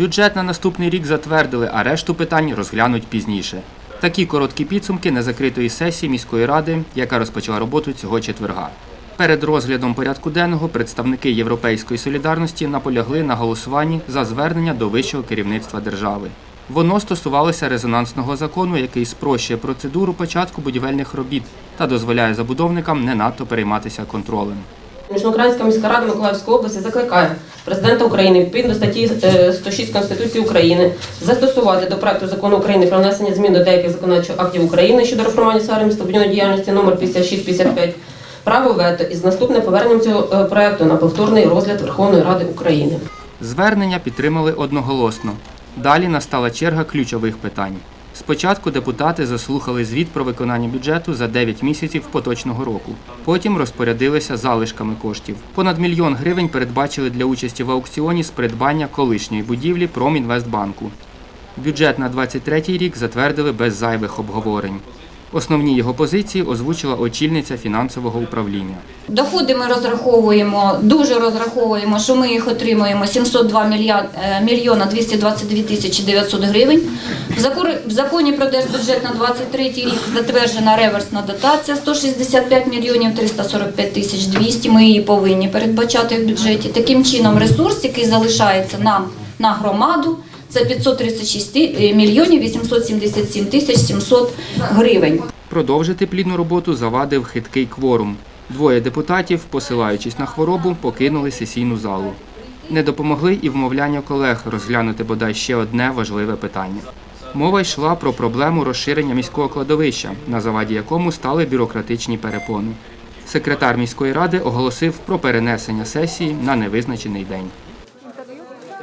Бюджет на наступний рік затвердили, а решту питань розглянуть пізніше. Такі короткі підсумки незакритої сесії міської ради, яка розпочала роботу цього четверга. Перед розглядом порядку денного представники Європейської солідарності наполягли на голосуванні за звернення до вищого керівництва держави. Воно стосувалося резонансного закону, який спрощує процедуру початку будівельних робіт та дозволяє забудовникам не надто перейматися контролем. Міжноукраїнська міська рада Миколаївської області закликає президента України відповідно статті е, 106 Конституції України застосувати до проекту закону України про внесення змін до деяких законодавчих актів України щодо реформування сфери містобудівної діяльності номер 5655 право вето із наступним поверненням цього е, проекту на повторний розгляд Верховної Ради України. Звернення підтримали одноголосно. Далі настала черга ключових питань. Спочатку депутати заслухали звіт про виконання бюджету за 9 місяців поточного року. Потім розпорядилися залишками коштів. Понад мільйон гривень передбачили для участі в аукціоні з придбання колишньої будівлі Промінвестбанку. Бюджет на 23 рік затвердили без зайвих обговорень. Основні його позиції озвучила очільниця фінансового управління. Доходи ми розраховуємо, дуже розраховуємо, що ми їх отримуємо 702 мілья- е, мільйона 222 тисячі 900 гривень. В законі про держбюджет на 23 рік затверджена реверсна дотація 165 мільйонів 345 тисяч 200. Ми її повинні передбачати в бюджеті. Таким чином, ресурс, який залишається нам на громаду, це 536 мільйонів 877 тисяч 700 гривень. Продовжити плідну роботу завадив хиткий кворум. Двоє депутатів, посилаючись на хворобу, покинули сесійну залу. Не допомогли і вмовляння колег розглянути бодай ще одне важливе питання. Мова йшла про проблему розширення міського кладовища, на заваді якому стали бюрократичні перепони. Секретар міської ради оголосив про перенесення сесії на невизначений день.